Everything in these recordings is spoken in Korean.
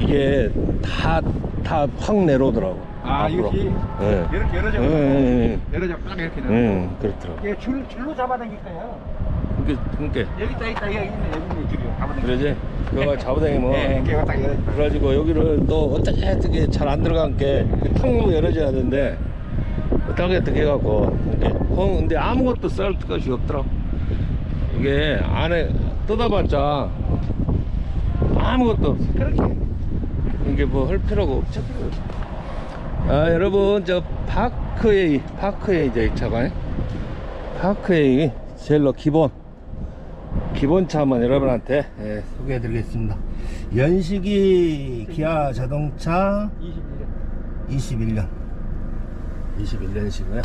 이게 다 다 확 내려오더라고. 아 앞으로. 이것이 예. 이렇게 열어져 예, 예, 열어져 딱 이렇게 예. 되는 예, 그렇더라고. 이게 줄, 줄로 잡아당길 거예요 그러니까, 그러니까 여기 있다 있다 여기 있네 여기 있네 줄이요 잡아당길 그러지. 그거 잡아다니면 예, 이게 딱 열어져 그래가지고 여기를 또 어떻게 어떻게 잘 안 들어간 게텅 열어져야 되는데 어떻게 어떻게 해갖고 이렇게 헝 근데 아무것도 쓸 것이 없더라고 이게 안에 뜯어봤자 아무것도 없어 그렇게 이게 뭐 할 필요가 없죠. 아 여러분 저 파크웨이 파크웨이 이제 이 차가 파크웨이 젤러 기본 기본차 한번 여러분한테 예, 소개해 드리겠습니다. 연식이 기아 자동차 21년. 21년 21년식이고요.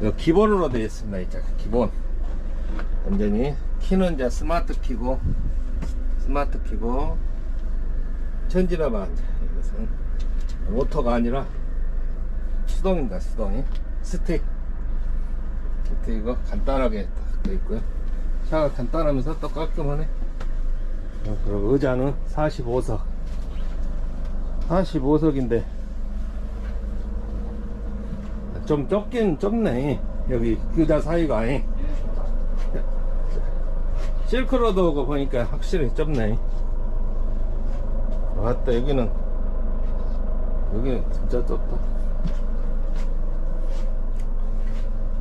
이거 기본으로 되어 있습니다 이 차. 기본. 완전히 키는 이제 스마트 키고 스마트 키고 천지라바 이것은 오토가 아니라 수동입니다 수동이. 스틱. 스틱 이거 간단하게 딱 있고요. 차가 간단하면서 또 깔끔하네. 어, 그리고 의자는 45석. 45석인데 좀 좁긴 좁네 여기 의자 사이가 아니 실크로드고 보니까 확실히 좁네 왔다 여기는. 여기는 진짜 좁다.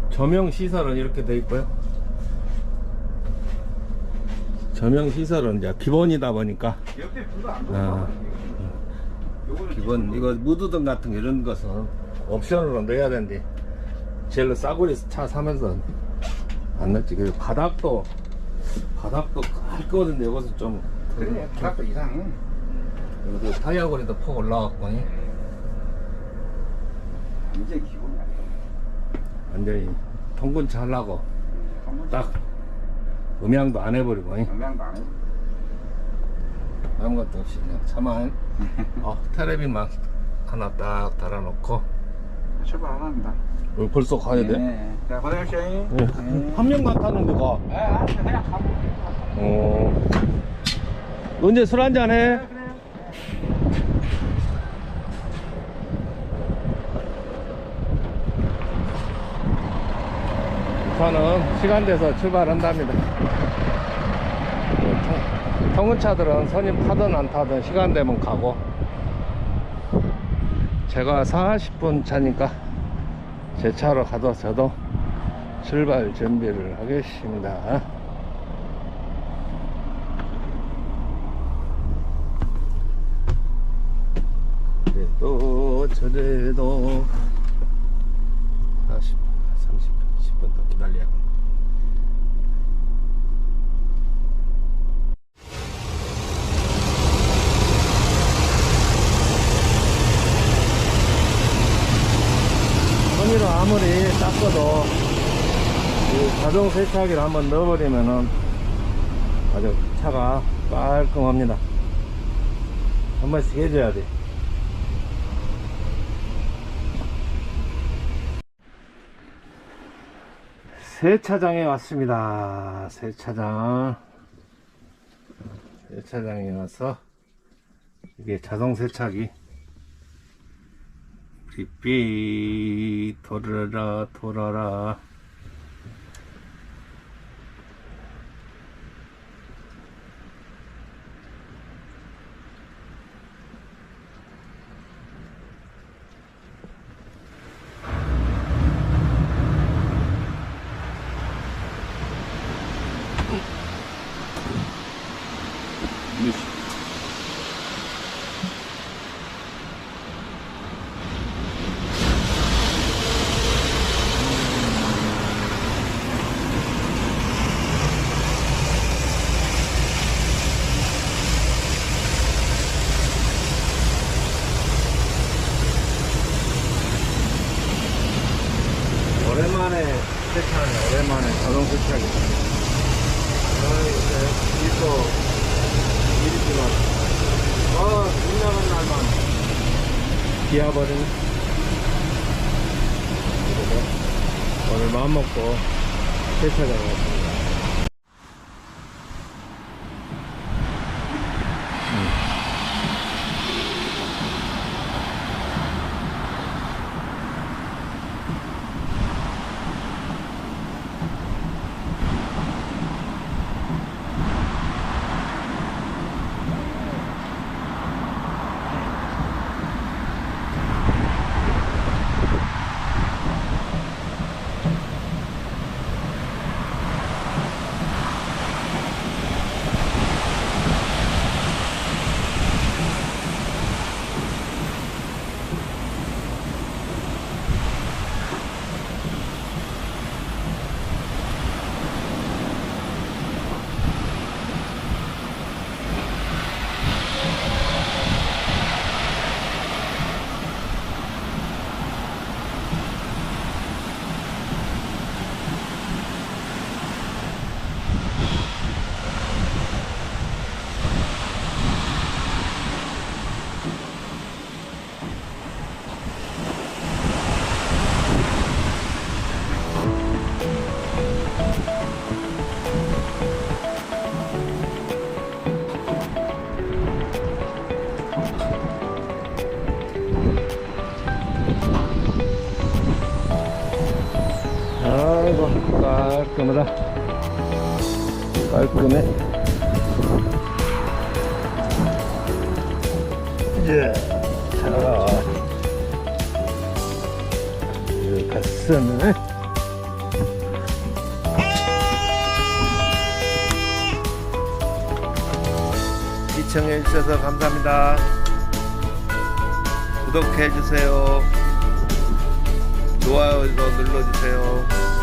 조명 시설은 이렇게 돼 있고요. 조명 시설은 이제 기본이다 보니까. 옆에 불도 안 아, 기본 이거 무드등 같은 거 이런 것은 옵션으로 넣어야 되는데 제일 싸구리 차 사면서 안 넣지. 그리고 바닥도 바닥도 깔거든요 이것은 좀 그래 바닥도 이상해 여기 타이어 고리도 폭 올라왔고 이제 기본이 아니야 완전히 통근차 하려고 한번 딱 음향도 안 해버리고 영양도 안 해. 아무것도 없이 그냥 차만 어, 테레비만 하나 딱 달아놓고 출발합니다. 여기 벌써 가야 돼? 네. 자, 고생하셨어요. 네. 한 명만 타는 데가 네, 알았어. 그냥 가보. 어. 언제 술 한잔 해? 저는 시간돼서 출발한답니다. 그 통- 통근차들은 손님 타든 안 타든 시간 되면 가고 제가 40분 차니까 제 차로 가도 저도 출발 준비를 하겠습니다. 그래도 저래도 40, 30, 10분 더 기다려야 손으로 아무리 닦아도 이 자동 세차기를 한번 넣어버리면은 아주 차가 깔끔합니다. 한 번씩 해줘야 돼. 세차장에 왔습니다. 세차장. 세차장에 와서 이게 자동 세차기. 삐삐 돌아라 돌아라. 세차하네 오랜만에 자동 세차기 아이 이제 일도 일이지만 아 빛나는 날만. 비와버리네 그래서 오늘 마음먹고 세차장에 왔습니다 깔끔하다. 깔끔해. 이제, 자. 이 가스는 시청해 주셔서 감사합니다. 구독해 주세요. 좋아요도 눌러주세요.